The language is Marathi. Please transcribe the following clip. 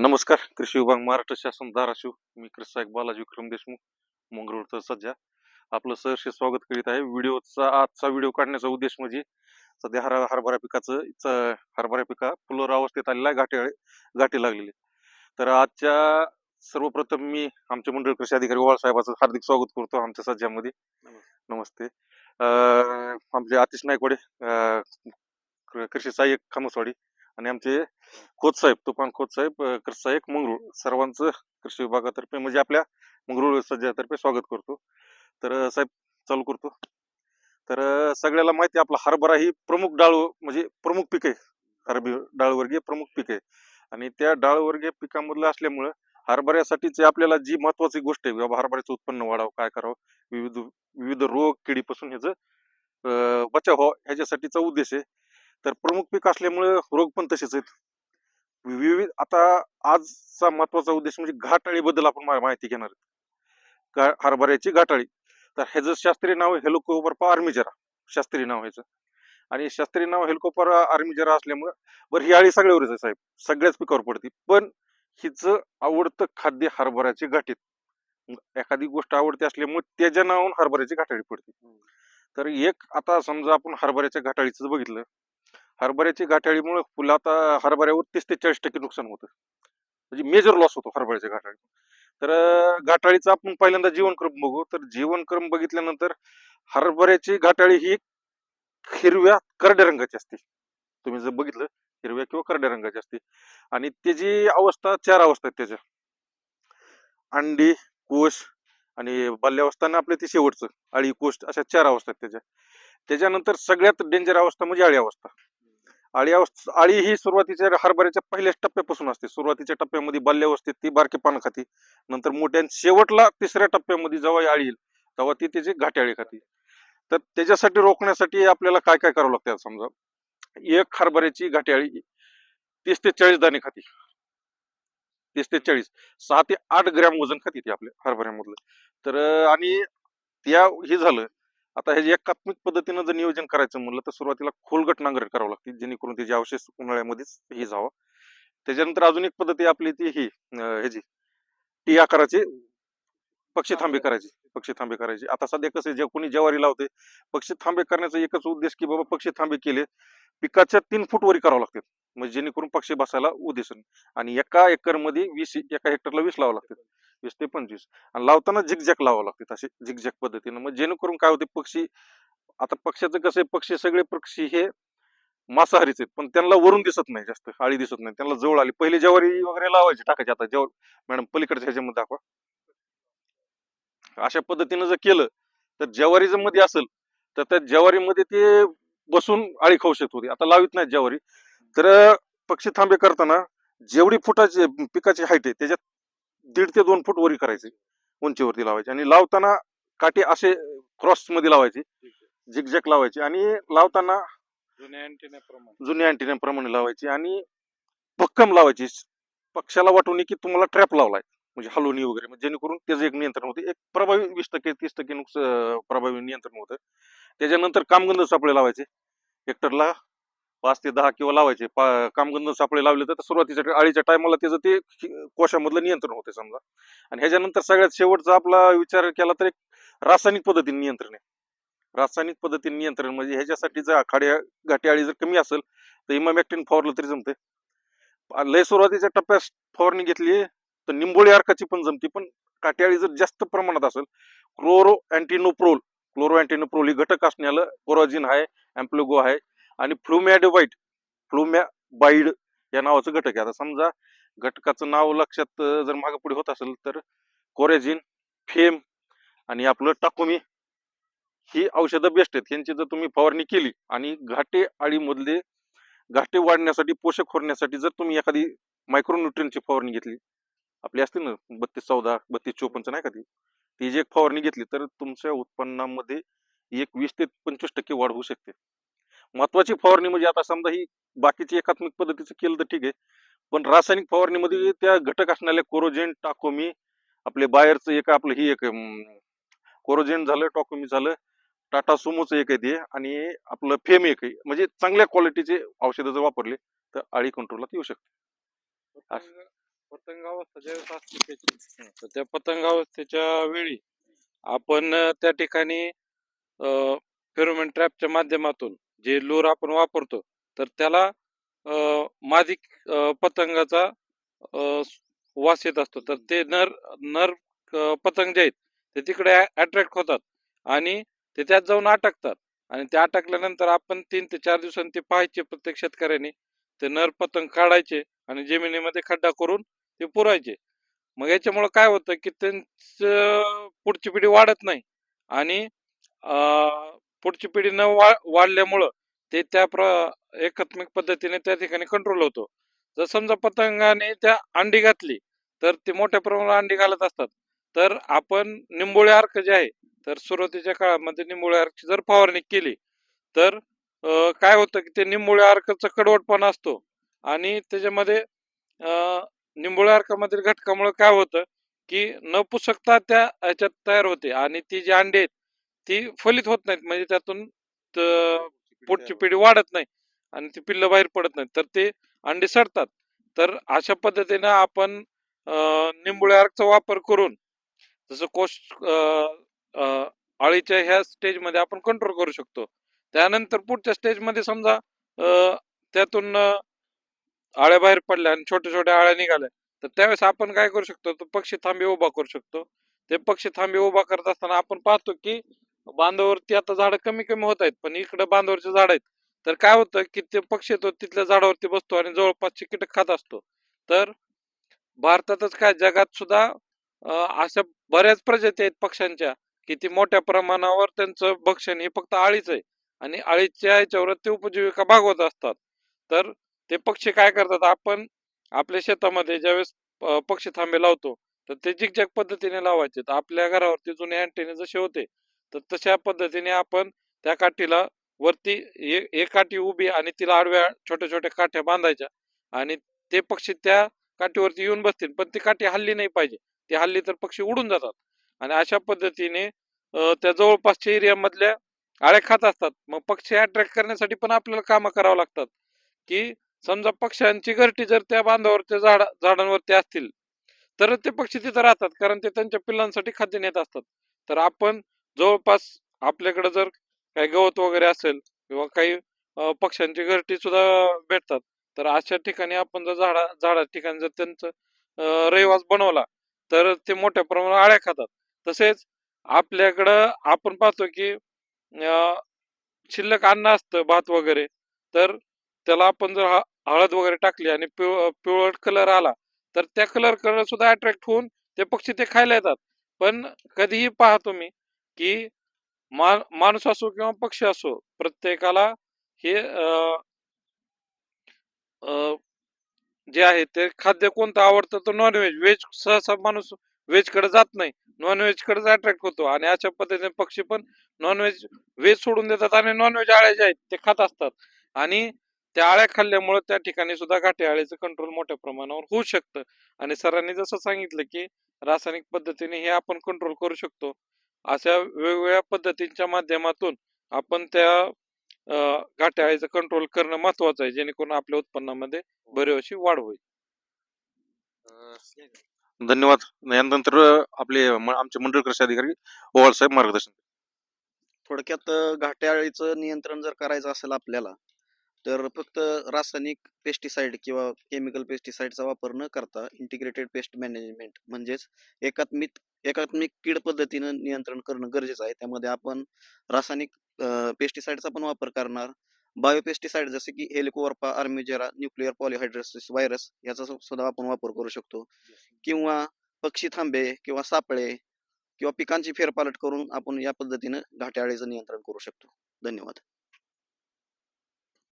नमस्कार. कृषी विभाग महाराष्ट्र शासन धाराशिव. मी कृषी सहाय्यक बालाजी विक्रम देशमुख मंगरुळ सध्या. आपलं सहर्ष स्वागत करीत आहे. व्हिडिओचा आजचा व्हिडिओ काढण्याचा उद्देश म्हणजे सध्या हरा हरभरा पिकाचं हरभरा पिका फुलोर अवस्थेत आलेला आहे गाठी गाठी लागलेली तर आजच्या सर्वप्रथम मी आमचे मंडळ कृषी अधिकारी ओवाळ साहेबाचं हार्दिक स्वागत करतो आमच्या सज्जामध्ये. नमस्ते. अं, आमचे आतिश नायकवाडे कृषी सहाय्यक खामसवाडी आणि आमचे खोत साहेब तुफान खोत साहेब मंगरूळ सर्वांचं कृषी विभागातर्फे म्हणजे आपल्या मंगरूळ सज्जातर्फे स्वागत करतो. तर साहेब चालू करतो. तर सगळ्याला माहिती आहे, आपला हरभरा ही प्रमुख डाळ म्हणजे प्रमुख पीक आहे. हरबी डाळवर्गीय प्रमुख पीक आहे. आणि त्या डाळवर्गीय पिकामधलं असल्यामुळं हरभऱ्यासाठीच आपल्याला जी महत्वाची गोष्ट आहे बाबा हरभऱ्याचं उत्पन्न वाढावं काय करावं विविध विविध रोग किडीपासून ह्याचं अं, बचाव व्हावा ह्याच्यासाठीचा उद्देश आहे. तर प्रमुख पीक असल्यामुळे रोग पण तसेच आहेत. विविध आता आजचा महत्त्वाचा उद्देश म्हणजे घाटाळीबद्दल आपण मा- माहिती घेणार आहोत. हरभऱ्याची घाटाळी. तर ह्याचं शास्त्रीय नाव हेलोकोबर्पा आर्मिजरा. शास्त्रीय नाव ह्याचं. आणि शास्त्रीय नाव हेलिकोपर आर्मिजरा असल्यामुळे बरं ही आळी सगळ्यावरच आहे साहेब. सगळ्याच पिकावर पडते. पण हिचं आवडतं खाद्य हरभऱ्याची घाटीत. एखादी गोष्ट आवडते असल्यामुळे त्याच्या नावाहून हरभऱ्याची घाटाळी पडते. तर एक आता समजा आपण हरभऱ्याच्या घाटाळीचं बघितलं. हरभऱ्याची घाटाळीमुळे फुलं आता हरभऱ्यावर तीस ते चाळीस टक्के नुकसान होतं. म्हणजे मेजर लॉस होतो हरभऱ्याच्या घाटाळी. तर घाटाळीचं आपण पहिल्यांदा जीवनक्रम बघू. तर जीवनक्रम बघितल्यानंतर हरभऱ्याची घाटाळी ही हिरव्या करड्या रंगाची असते. तुम्ही जर बघितलं हिरव्या किंवा करड्या रंगाची असते. आणि त्याची अवस्था चार अवस्था आहेत त्याच्या. अंडी कोश आणि बाल्यावस्थानं आपलं ते शेवटचं अळी कोश अशा चार अवस्था आहेत त्याच्या. त्याच्यानंतर सगळ्यात डेंजर अवस्था म्हणजे अळी अवस्था. अळी आळी अळी ही सुरुवातीच्या हरभऱ्याच्या पहिल्याच टप्प्यापासून असते. सुरुवातीच्या टप्प्यामध्ये बाल्यावस्थेत ती बारके पान खाते. नंतर मोठ्या शेवटला तिसऱ्या टप्प्यामध्ये जेव्हा अळी येईल तेव्हा ती त्याची घाट्याळी खाते. तर त्याच्यासाठी रोखण्यासाठी आपल्याला काय काय करावं लागतं समजा? एक हरभऱ्याची घाट्याळी तीस ते चाळीस दाणे खाते. तीस ते चाळीस सहा ते आठ ग्रॅम वजन खाते ती आपल्या हरभऱ्यामधलं. तर आणि त्या हे झालं आता हे एकात्मिक पद्धतीनं जर नियोजन करायचं म्हणलं तर सुरुवातीला खोलगट नांगरट करावं लागते जेणेकरून त्याची अवशेष उन्हाळ्यामध्येच हे जावं. त्याच्यानंतर अजून एक पद्धती आपली ती ही ह्याची टी आकाराची पक्षी थांबे करायची पक्षी थांबे करायचे. आता सध्या कसं जे कोणी ज्वारी लावते पक्षी थांबे करण्याचा एकच उद्देश की बाबा पक्षी थांबे केले पिकाच्या तीन फूट वरी करावं लागतात म्हणजे जेणेकरून पक्षी बसायला उद्देश. आणि एका एकरमध्ये वीस एका हेक्टरला वीस लावावं लागतात वीस ते पंचवीस. आणि लावताना झिकझॅक लावावं लागते असे झिकझॅक पद्धतीनं. मग जेणेकरून काय होते पक्षी आता पक्ष्याचं कसं आहे पक्षी सगळे पक्षी हे मांसाहारीच आहेत. पण त्यांना वरून दिसत नाही जास्त आळी दिसत नाही. त्यांना जवळ आली. पहिले ज्वारी वगैरे लावायची टाकायची. आता जेव्हा मॅडम पलीकडच्या ह्याच्यामध्ये दाखवा. अशा पद्धतीनं जर केलं तर ज्वारी जर मध्ये असेल तर त्या ज्वारीमध्ये ते बसून आळी खाऊ शकत होती. आता लावित नाही ज्वारी. तर पक्षी थांबे करताना जेवढी फुटाची पिकाची हाईट आहे त्याच्यात दीड ते दोन फूट वरी करायची उंचीवरती लावायची. आणि लावताना काठी असे क्रॉसमध्ये लावायची झिकझॅक लावायची. आणि लावताना जुन्या जुन्या अँटिनाप्रमाणे लावायची आणि भक्कम लावायची. पक्षाला वाटून की तुम्हाला ट्रॅप लावलाय म्हणजे हलवणी वगैरे. म्हणजे जेणेकरून त्याचं एक नियंत्रण होते. एक प्रभावी वीस टक्के तीस टक्के नुकस प्रभावी नियंत्रण होतं. त्याच्यानंतर कामगंध सापळे लावायचे. हेक्टरला पाच ते दहा किंवा लावायचे. पा- कामगंध सापळे लावले तर सुरुवातीच्या अळीच्या टायमाला त्याचं ते कोशामधलं नियंत्रण होते समजा. आणि ह्याच्यानंतर सगळ्यात शेवटचा आपला विचार केला तर एक रासायनिक पद्धतीने नियंत्रण आहे. रासायनिक पद्धतीने नियंत्रण म्हणजे ह्याच्यासाठी जर आखाड्या घाटी अळी जर कमी असेल तर इमामॅक्टिन फवारलं तरी जमते लय सुरुवातीच्या टप्प्यात फवारणी घेतली तर निंबोळी अर्काची पण जमते पण काट्याळी जर जास्त प्रमाणात असेल क्लोरो अँटीनोप्रोल क्लोरो अँटीनोप्रोल ही घटक असण्याला कोरोजिन आहे अँप्लोगो आहे आणि फ्लुमॅडोबाईट फ्लुमॅबाईड या नावाचं घटक आहे. आता समजा घटकाचं नाव लक्षात जर मागे पुढे होत असेल तर कोरेजिन फेम आणि आपलं टाकोमी ही औषधं बेस्ट आहेत. यांची जर तुम्ही फवारणी केली आणि घाटे आळीमधले घाटे वाढण्यासाठी पोषक होण्यासाठी जर तुम्ही एखादी मायक्रोन्युट्रियनची फवारणी घेतली आपली असते ना बत्तीस चौदा बत्तीस चोपन्नच नाही का ती? ती जी एक फवारणी घेतली तर तुमच्या उत्पन्नामध्ये एक वीस ते पंचवीस टक्के वाढ होऊ शकते. महत्वाची फवारणी म्हणजे आता समजा ही बाकीची एकात्मिक पद्धतीचं केलं तर ठीक आहे. पण रासायनिक फवारणीमध्ये त्या घटक असणाऱ्या कोरोजेन टाकोमी आपले बाहेरचं एक आपलं ही एक कोरोजेन झालं टाकोमी झालं टाटा सुमोचं एक आहे ते आणि आपलं फेम एक आहे. म्हणजे चांगल्या क्वालिटीचे औषधं जर वापरले तर आळी कंट्रोलात येऊ शकते. पतंगावस्था ज्यावेळेस तर त्या पतंगावस्थेच्या वेळी आपण त्या ठिकाणी फेरोमेन ट्रॅपच्या माध्यमातून जे लोर आपण वापरतो तर त्याला अं, मादी पतंगाचा अं, वास येत असतो. तर ते नर नर पतंग जे आहेत ते तिकडे अट्रॅक्ट होतात आणि ते त्यात जाऊन अटकतात. आणि ते अटकल्यानंतर आपण तीन ते चार दिवसांनी ते पाहायचे प्रत्येक शेतकऱ्याने. ते नर पतंग काढायचे आणि जमिनीमध्ये खड्डा करून ते पुरायचे. मग याच्यामुळे काय होतं की त्यांचं पुढची पिढी वाढत नाही आणि पुढची पिढी न वाढल्यामुळं ते त्या प्र एकात्मिक पद्धतीने त्या ठिकाणी कंट्रोल होतो. जर समजा पतंगाने त्या अंडी घातली तर ते मोठ्या प्रमाणात अंडी घालत असतात. तर आपण निंबोळी अर्क जे आहे तर सुरुवातीच्या काळामध्ये निंबोळी अर्कची जर फवारणी केली तर काय होतं की ते निंबोळी अर्कचा कडवटपणा असतो. आणि त्याच्यामध्ये निंबोळ्या अर्कामधील घटकामुळे काय होतं की न पुसकता त्या ह्याच्यात तयार होते. आणि ती जी अंडी आहेत ती फलित होत नाहीत. म्हणजे त्यातून त- पुढची पिढी वाढत नाही आणि ती पिल्लं बाहेर पडत नाहीत. तर ते अंडे सडतात. तर अशा पद्धतीनं आपण अं, निंबोळी अर्कचा वापर करून जसं कोश अळीच्या ह्या स्टेजमध्ये आपण कंट्रोल करू शकतो. त्यानंतर पुढच्या स्टेजमध्ये समजा त्यातून आळ्या बाहेर पडल्या आणि छोट्या छोट्या आळ्या निघाल्या तर त्यावेळेस आपण काय करू शकतो? तो पक्षी थांबे उभा करू शकतो. ते पक्षी थांबे उभा करत असताना आपण पाहतो की बांधावरती आता झाड कमी कमी होत आहेत पण इकडे बांधावरचे झाड आहेत. तर काय होतं की ते पक्षी येतो तिथल्या झाडावरती बसतो आणि जवळपासचे कीटक खात असतो. तर भारतातच काय जगात सुद्धा अशा बऱ्याच प्रजाती आहेत पक्ष्यांच्या की ती मोठ्या प्रमाणावर त्यांचं भक्षण हे फक्त आळीच आहे. आणि आळीच्या याच्यावर ते उपजीविका भागवत असतात. तर ते पक्षी काय करतात आपण आपल्या शेतामध्ये ज्यावेळेस पक्षी थांबे लावतो तर ते जिगजॅग पद्धतीने लावायचे. तर आपल्या घरावरती जुने अँटेने जसे होते तर तशा पद्धतीने आपण त्या काठीला वरती एक काठी उभी आणि तिला आडव्या छोट्या छोट्या काठ्या बांधायच्या. आणि ते पक्षी त्या काठीवरती येऊन बसतील पण ती काठी हल्ली नाही पाहिजे. ती हल्ली तर पक्षी उडून जातात. आणि अशा पद्धतीने त्या जवळपासच्या एरियामधल्या आळ्या खात असतात. मग पक्षी अट्रॅक्ट करण्यासाठी पण आपल्याला कामं करावं लागतात. की समजा पक्ष्यांची घरटी जर त्या बांधावरच्या झाड झाडांवरती असतील तर ते पक्षी तिथं राहतात. कारण ते त्यांच्या पिल्लांसाठी खाद्य नेत असतात. तर आपण जवळपास आपल्याकडे जर काही गवत वगैरे असेल किंवा काही पक्ष्यांची घरटी सुद्धा भेटतात तर अशा ठिकाणी आपण जर झाडा झाडा ठिकाणी जर त्यांचं रहिवास बनवला तर ते मोठ्या प्रमाणात आळ्या खातात. तसेच आपल्याकडं आपण पाहतो की शिल्लक अन्न असतं भात वगैरे तर त्याला आपण जर हळद वगैरे टाकली आणि पिव पिवळट कलर आला तर त्या कलर कलर सुद्धा अट्रॅक्ट होऊन ते पक्षी ते खायला येतात. पण कधीही पाहतो मी की मा माणूस असो किंवा पक्षी असो प्रत्येकाला हे जे आहे ते खाद्य कोणतं आवडतं तर नॉनव्हेज व्हेज सहसा माणूस व्हेजकडे जात नाही. नॉनव्हेजकडे अट्रॅक्ट होतो. आणि अशा पद्धतीने पक्षी पण नॉनव्हेज व्हेज सोडून देतात आणि नॉनव्हेज आळ्या जे आहेत ते खात असतात. आणि त्या आळ्या खाल्ल्यामुळे त्या ठिकाणी सुद्धा घाटे आळ्याचं कंट्रोल मोठ्या प्रमाणावर होऊ शकतं. आणि सरांनी जसं सांगितलं की रासायनिक पद्धतीने हे आपण कंट्रोल करू शकतो. अशा वेगवेगळ्या पद्धतींच्या माध्यमातून आपण त्या अं, घाटे आळीचं कंट्रोल करणं महत्वाचं आहे जेणेकरून आपल्या उत्पन्नामध्ये बरीचशी वाढ होईल. धन्यवाद. यानंतर आपले आमचे मंडळ कृषी अधिकारी ओवाळ साहेब मार्गदर्शन थोडक्यात अ, घाटे अळीचं नियंत्रण जर करायचं असेल आपल्याला तर फक्त रासायनिक पेस्टिसाइड किंवा केमिकल पेस्टिसाइडचा वापर न करता इंटिग्रेटेड पेस्ट मॅनेजमेंट म्हणजेच एकात्मिक एकात्मिक कीड पद्धतीनं नियंत्रण करणं गरजेचं आहे. त्यामध्ये आपण रासायनिक पेस्टिसाइडचा पण वापर करणार. बायोपेस्टिसाइड जसे की helicoverpa armigera nuclear polyhedrosis virus याचा सुद्धा आपण वापर करू शकतो. किंवा पक्षी थांबे किंवा सापळे किंवा पिकांची फेरपालट करून आपण या पद्धतीनं घाटे अळीचं नियंत्रण करू शकतो. धन्यवाद.